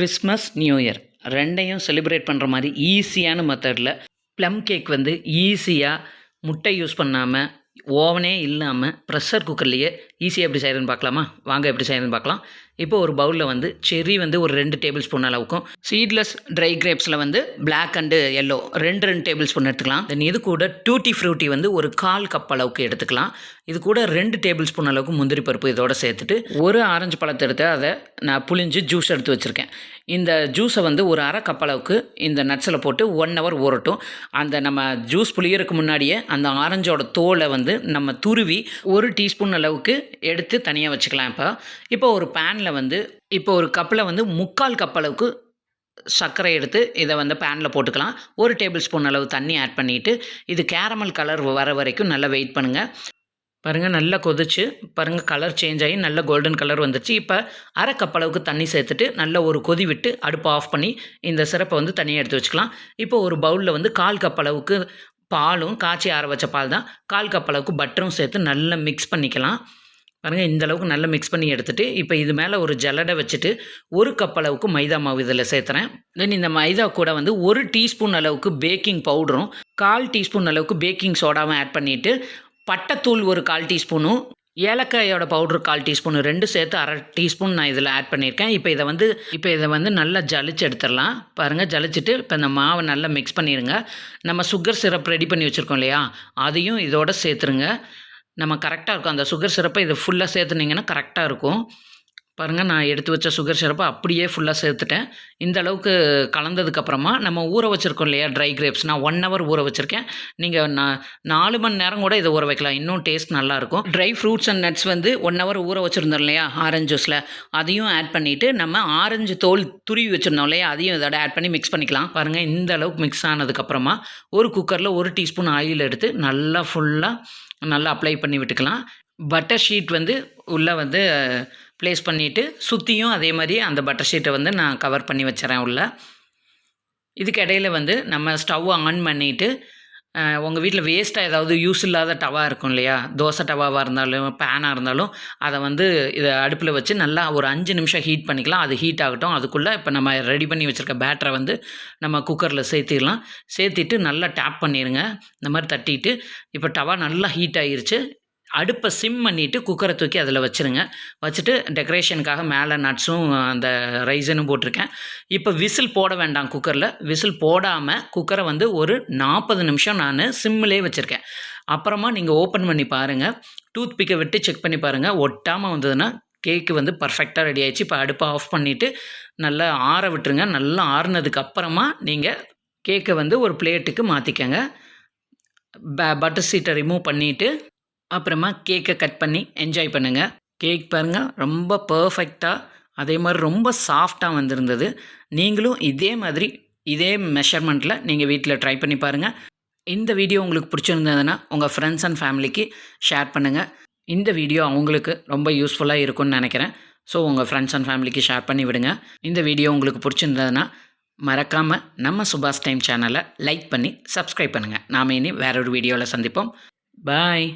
Christmas new year. ரெண்டையும் celebrate பண்ணுற மாதிரி ஈஸியான மெத்தடில் ப்ளம் கேக் வந்து ஈஸியாக முட்டை யூஸ் பண்ணாமல் ஓவனே இல்லாமல் ப்ரெஷர் குக்கர்லேயே ஈஸியாக எப்படி செய்கிறதுன்னு பார்க்கலாமா? வாங்க எப்படி செய்கிறதுன்னு பார்க்கலாம். இப்போ ஒரு பவுலில் வந்து செரி வந்து ஒரு ரெண்டு டேபிள் ஸ்பூன் அளவுக்கும் சீட்லெஸ் ட்ரை கிரேப்ஸில் வந்து பிளாக் அண்டு எல்லோ ரெண்டு ரெண்டு டேபிள் ஸ்பூன் எடுத்துக்கலாம். தென் இது கூட டூட்டி ஃப்ரூட்டி வந்து ஒரு கால் கப் அளவுக்கு எடுத்துக்கலாம். இது கூட ரெண்டு டேபிள் ஸ்பூன் அளவுக்கு முந்திரி பருப்பு இதோட சேர்த்துட்டு ஒரு ஆரஞ்சு பழத்தை எடுத்து அதை நான் புளிஞ்சு ஜூஸ் எடுத்து வச்சுருக்கேன். இந்த ஜூஸை வந்து ஒரு அரை கப் அளவுக்கு இந்த நட்ஸில் போட்டு ஒன் ஹவர் ஊறட்டும். அந்த நம்ம ஜூஸ் புளியறதுக்கு முன்னாடியே அந்த ஆரஞ்சோட தோலை வந்து நம்ம துருவி ஒரு டீஸ்பூன் அளவுக்கு எடுத்து தனியாக வச்சுக்கலாம் இப்போ. இப்போ ஒரு பேனில் வந்து இப்போ ஒரு கப்பில் வந்து முக்கால் கப் அளவுக்கு சர்க்கரை எடுத்து இதை வந்து பேனில் போட்டுக்கலாம். ஒரு டேபிள் ஸ்பூன் அளவு தண்ணி ஆட் பண்ணிவிட்டு இது கேரமல் கலர் வர வரைக்கும் நல்லா வெயிட் பண்ணுங்கள் பாருங்கள் நல்லா கொதிச்சு பாருங்கள் கலர் சேஞ்ச் ஆகி நல்ல கோல்டன் கலர் வந்துச்சு இப்போ அரை கப் அளவுக்கு தண்ணி சேர்த்துட்டு நல்ல ஒரு கொதி விட்டு அடுப்பை ஆஃப் பண்ணி இந்த சிரப்பை வந்து தனியாக எடுத்து வச்சுக்கலாம். இப்போ ஒரு பவுலில் வந்து கால் கப் அளவுக்கு பாலும் காய்ச்சி ஆற வச்ச பால் தான். கால் கப் அளவுக்கு பட்டரும் சேர்த்து நல்லா மிக்ஸ் பண்ணிக்கலாம். பாருங்கள் இந்த அளவுக்கு நல்லா மிக்ஸ் பண்ணி எடுத்துகிட்டு இப்போ இது மேலே ஒரு ஜல்லடை வச்சுட்டு ஒரு கப் அளவுக்கு மைதா மாவு இதில் சேர்த்துறேன். தென் இந்த மைதா கூட வந்து ஒரு டீஸ்பூன் அளவுக்கு பேக்கிங் பவுடரும் கால் டீஸ்பூன் அளவுக்கு பேக்கிங் சோடாவும் ஆட் பண்ணிவிட்டு பட்டைத்தூள் ஒரு கால் டீஸ்பூனும் ஏலக்காயோட பவுடரு கால் டீஸ்பூன் ரெண்டு சேர்த்து அரை டீஸ்பூன் நான் இதில் ஆட் பண்ணியிருக்கேன். இப்போ இதை வந்து இப்போ இதை வந்து நல்லா ஜலிச்சு எடுத்துடலாம். பாருங்கள் ஜலிச்சுட்டு இப்போ இந்த மாவை நல்லா மிக்ஸ் பண்ணிடுங்க நம்ம சுகர் சிரப் ரெடி பண்ணி வச்சுருக்கோம் இல்லையா? அதையும் இதோட சேர்த்துருங்க. நம்ம கரெக்டாக இருக்கும். அந்த சுகர் சிரப்பை இதை ஃபுல்லாக சேர்த்துனீங்கன்னா கரெக்டாக இருக்கும். பாருங்கள் நான் எடுத்து வச்ச சுகர் சிரப்பை அப்படியே ஃபுல்லாக சேர்த்துட்டேன். இந்த அளவுக்கு கலந்ததுக்கப்புறமா நம்ம ஊற வச்சுருக்கோம் இல்லையா ட்ரை கிரேப்ஸ் நான் ஒன் ஹவர் ஊற வச்சுருக்கேன். நீங்கள் நான் நாலு மணி நேரம் கூட இதை ஊற வைக்கலாம். இன்னும் டேஸ்ட் நல்லாயிருக்கும் ட்ரை ஃப்ரூட்ஸ் அண்ட் நட்ஸ் வந்து ஒன் ஹவர் ஊற வச்சுருந்தோம் இல்லையா ஆரஞ்சு ஜூஸில் அதையும் ஆட் பண்ணிவிட்டு நம்ம ஆரஞ்சு தோல் துருவி வச்சுருந்தோம் இல்லையா அதையும் இதோட ஆட் பண்ணி மிக்ஸ் பண்ணிக்கலாம். பாருங்கள் இந்த அளவுக்கு மிக்ஸ் ஆனதுக்கப்புறமா ஒரு குக்கரில் ஒரு டீஸ்பூன் ஆயில் எடுத்து நல்லா ஃபுல்லாக நல்லா அப்ளை பண்ணி விட்டுக்கலாம். பட்டர் ஷீட் வந்து உள்ளே வந்து ப்ளேஸ் பண்ணிவிட்டு சுற்றியும் அதே மாதிரி அந்த பட்டர் ஷீட்டை வந்து நான் கவர் பண்ணி வச்சுறேன் உள்ள. இதுக்கு இடையில வந்து நம்ம ஸ்டவ் ஆன் பண்ணிவிட்டு உங்கள் வீட்டில் வேஸ்ட்டாக ஏதாவது யூஸ் இல்லாத டவா இருக்கும் இல்லையா? தோசை டவாவாக இருந்தாலும் பேனாக இருந்தாலும் அதை வந்து இதை அடுப்பில் வச்சு நல்லா ஒரு அஞ்சு நிமிஷம் ஹீட் பண்ணிக்கலாம். அது ஹீட் ஆகட்டும். அதுக்குள்ளே இப்போ நம்ம ரெடி பண்ணி வச்சுருக்க பேட்டரை வந்து நம்ம குக்கரில் சேர்த்திடலாம். சேர்த்திட்டு நல்லா டேப் பண்ணிடுங்க இந்த மாதிரி தட்டிட்டு இப்போ டவா நல்லா ஹீட் ஆகிருச்சு அடுப்பை சிம் பண்ணிவிட்டு குக்கரை தூக்கி அதில் வச்சுருங்க. வச்சுட்டு டெக்கரேஷனுக்காக மேலே நட்ஸும் அந்த ரைஸனும் போட்டிருக்கேன். இப்போ விசில் போட வேண்டாம் குக்கரில். விசில் போடாமல் குக்கரை வந்து ஒரு நாற்பது நிமிஷம் நான் சிம்மிலே வச்சுருக்கேன். அப்புறமா நீங்கள் ஓப்பன் பண்ணி பாருங்கள் டூத் பிக்கை விட்டு செக் பண்ணி பாருங்கள் ஒட்டாமல் வந்ததுன்னா கேக்கு வந்து பர்ஃபெக்டாக ரெடி ஆயிடுச்சு. இப்போ அடுப்பை ஆஃப் பண்ணிவிட்டு நல்லா ஆற விட்டுருங்க. நல்லா ஆறுனதுக்கு அப்புறமா நீங்கள் கேக்கை வந்து ஒரு பிளேட்டுக்கு மாற்றிக்கங்க ப பட்டர் சீட்டை ரிமூவ் பண்ணிவிட்டு அப்புறமா கேக்கை கட் பண்ணி என்ஜாய் பண்ணுங்கள் கேக் பாருங்கள் ரொம்ப பர்ஃபெக்டாக அதே மாதிரி ரொம்ப சாஃப்டாக வந்திருந்தது. நீங்களும் இதே மாதிரி இதே மெஷர்மெண்ட்டில் நீங்கள் வீட்டில் ட்ரை பண்ணி பாருங்கள் இந்த வீடியோ உங்களுக்கு பிடிச்சிருந்ததுன்னா உங்கள் ஃப்ரெண்ட்ஸ் அண்ட் ஃபேமிலிக்கு ஷேர் பண்ணுங்கள் இந்த வீடியோ அவங்களுக்கு ரொம்ப யூஸ்ஃபுல்லாக இருக்கும்னு நினைக்கிறேன். ஸோ உங்கள் ஃப்ரெண்ட்ஸ் அண்ட் ஃபேமிலிக்கு ஷேர் பண்ணி விடுங்க. இந்த வீடியோ உங்களுக்கு பிடிச்சிருந்ததுன்னா மறக்காமல் நம்ம சுபாஷ் டைம் சேனலை லைக் பண்ணி சப்ஸ்கிரைப் பண்ணுங்கள் நாம் இனி வேறொரு வீடியோவில் சந்திப்போம். பாய்